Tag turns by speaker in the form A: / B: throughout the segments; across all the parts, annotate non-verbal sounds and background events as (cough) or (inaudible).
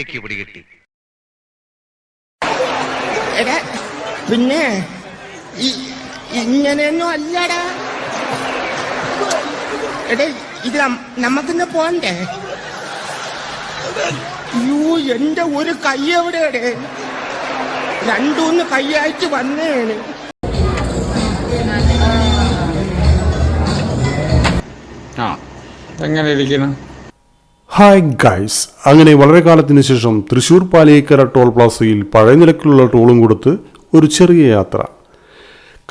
A: എനിക്ക് പിടികിട്ടി
B: എടാ പിന്നെ ഇങ്ങനെയൊന്നും അല്ലടാ. എടാ ഇത് നമ്മക്കിന്ന് പോണ്ടേ? യൂ എന്റെ ഒരു കൈ എവിടെ എടേ രണ്ടൂന്ന് കൈയായിട്ട് വന്നേണ്.
C: ആ എങ്ങനെ ഇരിക്കണം
D: ഹായ് ഗൈസ് അങ്ങനെ വളരെ കാലത്തിന് ശേഷം തൃശ്ശൂർ പാലിയേക്കര ടോൾ പ്ലാസയിൽ പഴയ നിരക്കിലുള്ള ടോളും കൊടുത്ത് ഒരു ചെറിയ യാത്ര.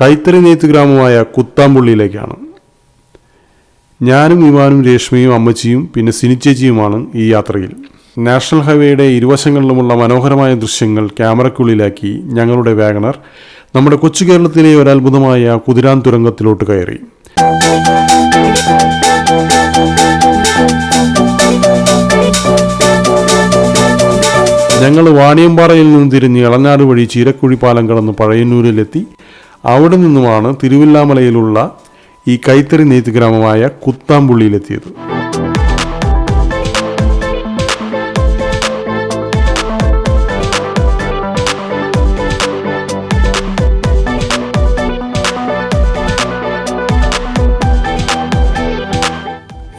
D: കൈത്തറി നെയ്ത്ത് ഗ്രാമമായ കുത്താമ്പുള്ളിയിലേക്കാണ്. ഞാനും വിമാനും രേഷ്മയും അമ്മച്ചിയും പിന്നെ സിനിച്ചേച്ചിയുമാണ് ഈ യാത്രയിൽ. നാഷണൽ ഹൈവേയുടെ ഇരുവശങ്ങളിലുമുള്ള മനോഹരമായ ദൃശ്യങ്ങൾ ക്യാമറയ്ക്കുള്ളിലാക്കി ഞങ്ങളുടെ വാഗണർ നമ്മുടെ കൊച്ചു കേരളത്തിലെ ഒരത്ഭുതമായ കുതിരാൻ തുരങ്കത്തിലോട്ട് കയറി. ഞങ്ങൾ വാണിയമ്പാറയിൽ നിന്ന് തിരിഞ്ഞ് ഇളനാട് വഴി ചീരക്കുഴി പാലം കടന്ന് പഴയന്നൂരിലെത്തി. അവിടെ നിന്നുമാണ് തിരുവില്ലാമലയിലുള്ള ഈ കൈത്തറി നെയ്ത്ത് ഗ്രാമമായ കുത്താമ്പുള്ളിയിലെത്തിയത്.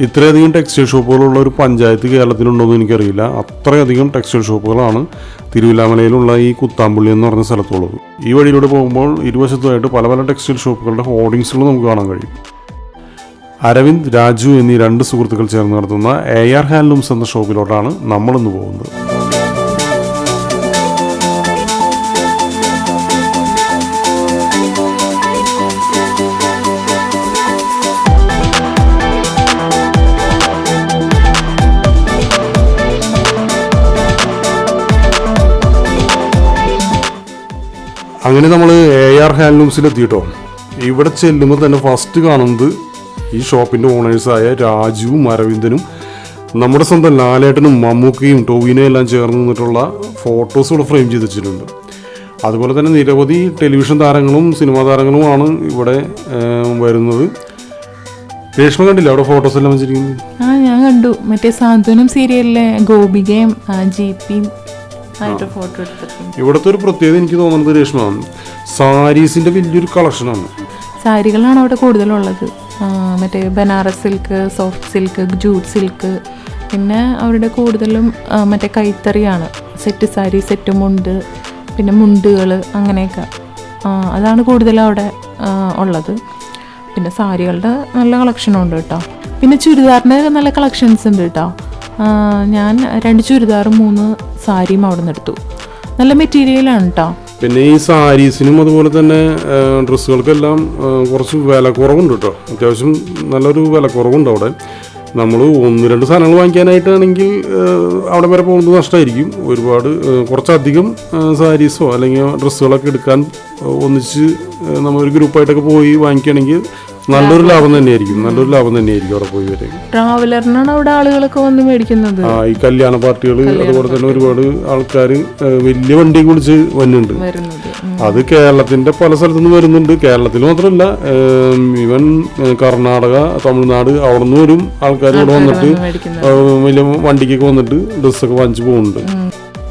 D: ഇത്രയധികം ടെക്സ്റ്റൈൽ ഷോപ്പുകളുള്ള ഒരു പഞ്ചായത്ത് കേരളത്തിലുണ്ടോ എന്ന് എനിക്കറിയില്ല. അത്രയധികം ടെക്സ്റ്റൈൽ ഷോപ്പുകളാണ് തിരുവില്ലാമലയിലുള്ള ഈ കുത്താമ്പുള്ളി എന്ന് പറഞ്ഞ സ്ഥലത്തുള്ളത്. ഈ വഴിയിലൂടെ പോകുമ്പോൾ ഇരുവശത്തുമായിട്ട് പല പല ടെക്സ്റ്റൈൽ ഷോപ്പുകളുടെ ഹോർഡിങ്സുകൾ നമുക്ക് കാണാൻ കഴിയും. അരവിന്ദ് രാജു എന്നീ രണ്ട് സുഹൃത്തുക്കൾ ചേർന്ന് നടത്തുന്ന എ ആർ ഹാൻഡ്ലൂംസ് എന്ന ഷോപ്പിലോട്ടാണ് നമ്മളിന്ന് പോകുന്നത്. അങ്ങനെ നമ്മൾ എ ആർ ഹാൻഡ്ലൂംസിലെത്തിയിട്ടോ. ഇവിടെ ചെല്ലുമ്പോൾ തന്നെ ഫസ്റ്റ് കാണുന്നത് ഈ ഷോപ്പിന്റെ ഓണേഴ്സായ രാജുവും അരവിന്ദനും നമ്മുടെ സ്വന്തം ലാലേട്ടനും മമ്മൂക്കയും ടോവിനെയും എല്ലാം ചേർന്ന് നിന്നിട്ടുള്ള ഫോട്ടോസ് ഇവിടെ ഫ്രെയിം ചെയ്ത് വെച്ചിട്ടുണ്ട് അതുപോലെ തന്നെ നിരവധി ടെലിവിഷൻ താരങ്ങളും സിനിമാ താരങ്ങളുമാണ് ഇവിടെ വരുന്നത്. രേഷ്മ കണ്ടില്ല അവിടെ ഫോട്ടോസ് എല്ലാം വെച്ചിരിക്കുന്നത്?
E: ആ ഞാൻ കണ്ടു. മറ്റേ സാന്ത്വനം സീരിയലിലെ ഗോപികയും ജീപ്പിയും
D: ഇവിടുത്തെ ഒരു പ്രത്യേകത എനിക്ക് തോന്നുന്നത് രേഷ്മ സാരീസിന്റെ വലിയൊരു കളക്ഷനാണ്
E: സാരികളാണ് അവിടെ കൂടുതലുള്ളത്. മറ്റേ Banaras silk soft silk jute silk പിന്നെ അവരുടെ കൂടുതലും മറ്റേ കൈത്തറിയാണ്. സെറ്റ് സാരി സെറ്റ് മുണ്ട് പിന്നെ മുണ്ടുകൾ അങ്ങനെയൊക്കെ. അതാണ് കൂടുതലും അവിടെ ഉള്ളത്. പിന്നെ സാരികളുടെ നല്ല കളക്ഷനും ഉണ്ട് കേട്ടോ. പിന്നെ ചുരിദാറിന്റെ നല്ല കളക്ഷൻസ് ഉണ്ട് കേട്ടോ. ഞാൻ രണ്ട് ചുരിദാറും മൂന്ന് സാരിയും അവിടെ നിന്ന് എടുത്തു. നല്ല മെറ്റീരിയലാണ് കേട്ടോ
D: പിന്നെ ഈ സാരീസിനും അതുപോലെ തന്നെ ഡ്രസ്സുകൾക്കെല്ലാം കുറച്ച് വില കുറവുണ്ട് കേട്ടോ അത്യാവശ്യം നല്ലൊരു വില കുറവുണ്ട് അവിടെ. നമ്മൾ ഒന്ന് രണ്ട് സാധനങ്ങൾ വാങ്ങിക്കാനായിട്ടാണെങ്കിൽ അവിടെ വരെ പോകുന്നത് നഷ്ടമായിരിക്കും ഒരുപാട് കുറച്ചധികം സാരീസോ അല്ലെങ്കിൽ ഡ്രസ്സുകളൊക്കെ എടുക്കാൻ ഒന്നിച്ച് നമ്മളൊരു ഗ്രൂപ്പായിട്ടൊക്കെ പോയി വാങ്ങിക്കുകയാണെങ്കിൽ നല്ലൊരു ലാഭം തന്നെയായിരിക്കും. നല്ലൊരു ലാഭം തന്നെയായിരിക്കും അവിടെ പോയി വരെ
E: ട്രാവലറിനാണ് അവിടെ ആളുകളൊക്കെ വന്ന് മേടിക്കുന്നത്.
D: ആ ഈ കല്യാണ പാർട്ടികൾ അതുപോലെ തന്നെ ഒരുപാട് ആൾക്കാർ വലിയ വണ്ടി വിളിച്ച് വന്നുണ്ട് അത് കേരളത്തിന്റെ പല സ്ഥലത്തു നിന്ന് വരുന്നുണ്ട്. കേരളത്തിൽ മാത്രമല്ല ഇവൻ കർണാടക തമിഴ്നാട് അവിടെ നിന്ന് വരും ആൾക്കാർ ഇവിടെ വന്നിട്ട് വലിയ വണ്ടിക്കൊക്കെ വന്നിട്ട് ഡ്രസ്സൊക്കെ വാങ്ങിച്ചു പോകുന്നുണ്ട്.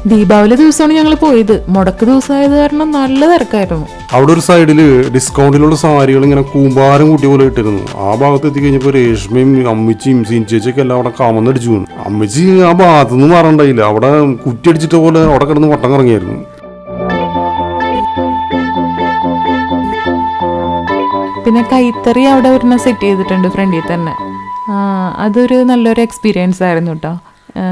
E: ദീപാവലി ദിവസമാണ് ഞങ്ങൾ പോയത്. മുടക്ക് ദിവസമായത് കാരണം നല്ല തിരക്കായിരുന്നു.
D: അവിടെ ഒരു സൈഡിൽ ഡിസ്കൗണ്ടിലുള്ള സാരികൾ ഇങ്ങനെ കൂമ്പാരം കൂട്ടിയ പോലെ ഇട്ടിരുന്നു. ആ ഭാഗത്ത് എത്തിക്കഴിഞ്ഞപ്പോൾ രേഷ്മയും അമ്മച്ചിയും സീൻചേച്ചിയൊക്കെ എല്ലാം അവിടെ കാമന്നടിച്ചു വീണു. അമ്മച്ചി ആ ഭാഗത്തുനിന്ന് മാറണ്ടായില്ല. അവിടെ കുറ്റിയടിച്ചിട്ട പോലെ അവിടെ കിടന്ന് വട്ടം കറങ്ങിയായിരുന്നു.
E: പിന്നെ കൈത്തറി അവിടെ ഒരെണ്ണം സെറ്റ് ചെയ്തിട്ടുണ്ട് ഫ്രണ്ടിൽ തന്നെ. അതൊരു നല്ലൊരു എക്സ്പീരിയൻസ് ആയിരുന്നു കേട്ടോ ആ,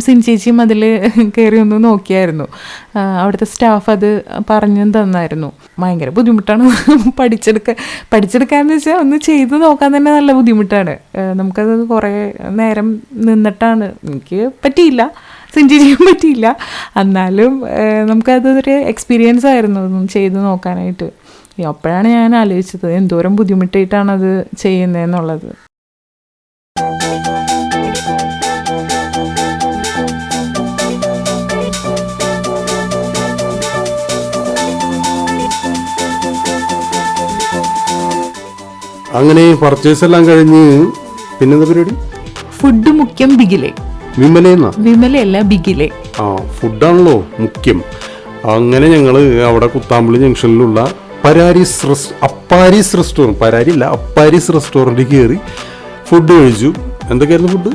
E: സിൻ ചേച്ചിയും അതിൽ കയറി ഒന്ന് നോക്കിയായിരുന്നു. അവിടുത്തെ സ്റ്റാഫ് അത് പറഞ്ഞു തന്നായിരുന്നു. ഭയങ്കര ബുദ്ധിമുട്ടാണ് (laughs) പഠിച്ചെടുക്കാൻ പഠിച്ചെടുക്കാന്ന് വെച്ചാൽ ഒന്ന് ചെയ്ത് നോക്കാൻ തന്നെ നല്ല ബുദ്ധിമുട്ടാണ്. നമുക്കത് കുറേ നേരം നിന്നിട്ടാണ്. എനിക്ക് പറ്റിയില്ല. ചെയ്യാൻ പറ്റിയില്ല. എന്നാലും നമുക്കതൊരു എക്സ്പീരിയൻസ് ആയിരുന്നു ഒന്നും ചെയ്ത് നോക്കാനായിട്ട്. അപ്പോഴാണ് ഞാൻ ആലോചിച്ചത് എന്തോരം ബുദ്ധിമുട്ടായിട്ടാണ് അത് ചെയ്യുന്നതെന്നുള്ളത്
D: അങ്ങനെ പർച്ചേസ് എല്ലാം കഴിഞ്ഞ് പിന്നെന്താ പരിപാടി?
E: ഫുഡ് മുഖ്യം ബിഗിലെ.
D: വിമലേന്നാ
E: വിമലയല്ല ബിഗിലെ.
D: ആ ഫുഡാണല്ലോ മുഖ്യം. അങ്ങനെ ഞങ്ങൾ അവിടെ കുത്താമ്പള്ളി ജംഗ്ഷനിലുള്ള പരാരിസ് അപ്പാരിസ് അപ്പാരീസ് റെസ്റ്റോറന്റ് പരാരി അല്ല അപ്പാരിസ് റെസ്റ്റോറന്റിൽ കയറി ഫുഡ് കഴിച്ചു. എന്തൊക്കെയായിരുന്നു ഫുഡ്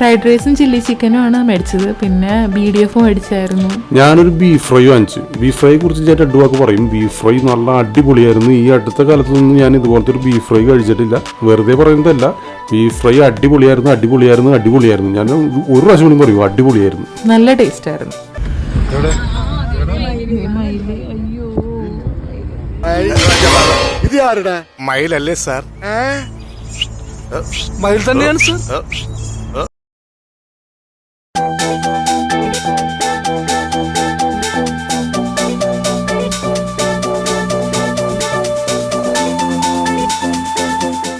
E: ഫ്രൈഡ് റൈസും ചില്ലി ചിക്കനും ആണ് മേടിച്ചത്. പിന്നെ ബി ഡി എഫും മേടിച്ചായിരുന്നു.
D: ഞാനൊരു ബീഫ് ഫ്രൈ വാങ്ങിച്ചു. ബീഫ് ഫ്രൈയെ കുറിച്ച് ഞാൻ രണ്ടു വാക്ക് പറയും. ബീഫ് ഫ്രൈ നല്ല അടിപൊളിയായിരുന്നു. ഈ അടുത്ത കാലത്തൊന്നും ഞാൻ ഇതുപോലത്തെ ഒരു ബീഫ് ഫ്രൈ കഴിച്ചിട്ടില്ല. വെറുതെ പറയുന്നതല്ല. ബീഫ് ഫ്രൈ അടിപൊളിയായിരുന്നു അടിപൊളിയായിരുന്നു അടിപൊളിയായിരുന്നു. ഞാൻ ഒരു പ്രാവശ്യം കൂടി പറയും അടിപൊളിയായിരുന്നു.
E: നല്ല ടേസ്റ്റ് ആയിരുന്നു.
A: ഇത് ആരുടെ?
F: മയിലല്ലേ സാർ?
A: മയിൽ തന്നെയാണ് സർ?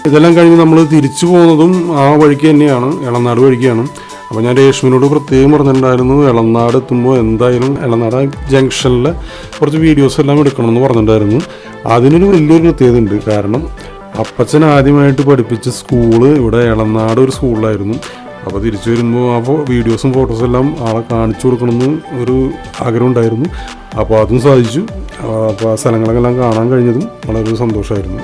D: ഇതെല്ലാം കഴിഞ്ഞ് നമ്മൾ തിരിച്ചു പോകുന്നതും ആ വഴിക്ക് തന്നെയാണ് ഇളനാട് വഴിക്കാണ്. അപ്പോൾ ഞാൻ രേഷ്മിനോട് പ്രത്യേകം പറഞ്ഞിട്ടുണ്ടായിരുന്നു ഇളനാട് എത്തുമ്പോൾ എന്തായാലും ഇളനാട് ജംഗ്ഷനിൽ കുറച്ച് വീഡിയോസ് എല്ലാം എടുക്കണമെന്ന് പറഞ്ഞിട്ടുണ്ടായിരുന്നു. അതിനൊരു വലിയൊരു പ്രത്യേകത ഉണ്ട് കാരണം അപ്പച്ചൻ ആദ്യമായിട്ട് പഠിപ്പിച്ച സ്കൂൾ ഇവിടെ ഇളനാട് ഒരു സ്കൂളിലായിരുന്നു അപ്പോൾ തിരിച്ചു വരുമ്പോൾ ആ വീഡിയോസും ഫോട്ടോസും എല്ലാം ആളെ കാണിച്ചു കൊടുക്കണമെന്ന് ഒരു ആഗ്രഹം ഉണ്ടായിരുന്നു. അപ്പോൾ അതും സാധിച്ചു. അപ്പോൾ ആ സ്ഥലങ്ങളൊക്കെ എല്ലാം കാണാൻ കഴിഞ്ഞതും വളരെ സന്തോഷമായിരുന്നു.